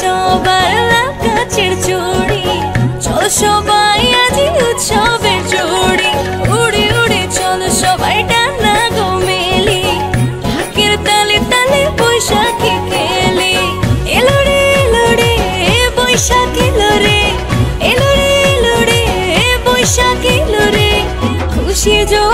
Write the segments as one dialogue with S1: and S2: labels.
S1: সবার গাছের চড়ি। চল সবাই আজি উৎসবের চড়ি উড়ে উড়ে, চল সবাই ডানা গো মেলি ঢাকের তালে তালে বৈশাখী খেলি। এলো রে এলো রে, বৈশাখ এলো রে। এলো খুশি জো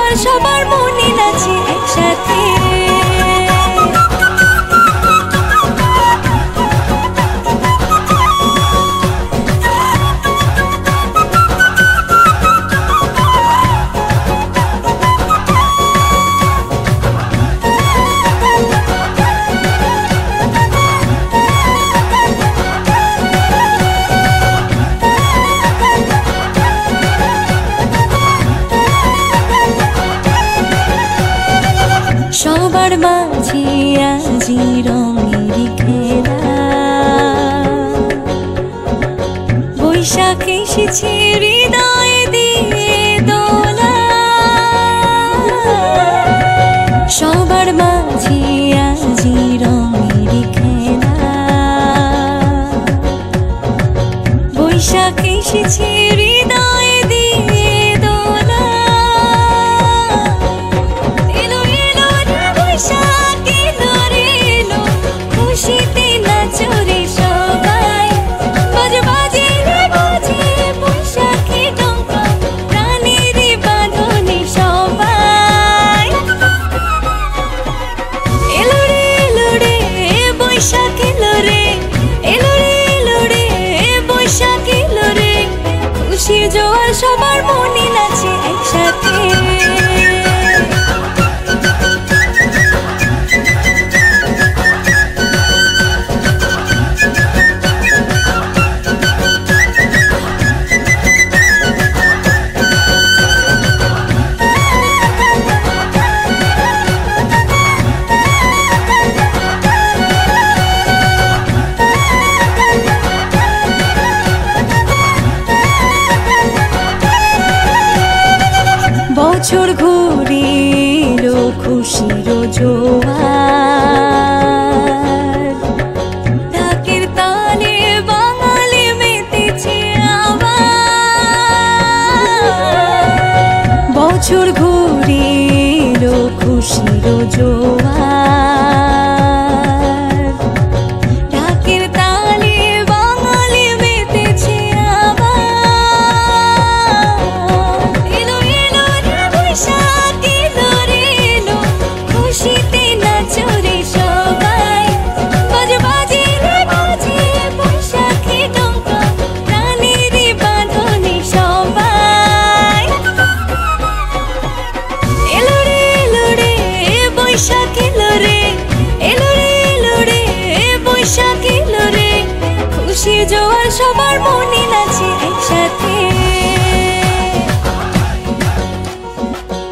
S1: এসেছে হৃদয় দিয়ে দোলা। সবার রঙের খেলা। খুশির জোয়ার বছর ঘুরিল খুশির জোয়ার। ঢাকের তানে বাঙালি মেতেছে আবার। বছর সবার মনে নাচে একসাথে।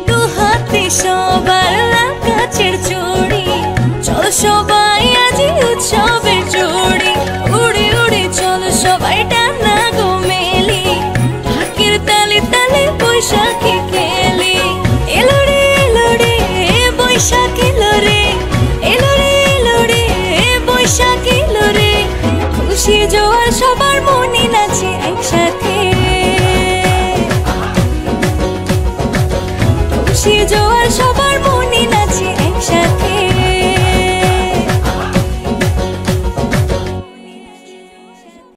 S1: দু হাতে সবার কাছের চুড়ি চল সবাই আজি উৎসবের চুড়ি উড়ে উড়ে চল সবাই টানা গো মেলি। ঢাকের তালে তালে বৈশাখী খেলি। এলো রে এলো রে, বৈশাখ এলো রে। এলো রে রে, বৈশাখ এলো রে। খুশি জোয়ার সবার মনে নাচে একসাথে।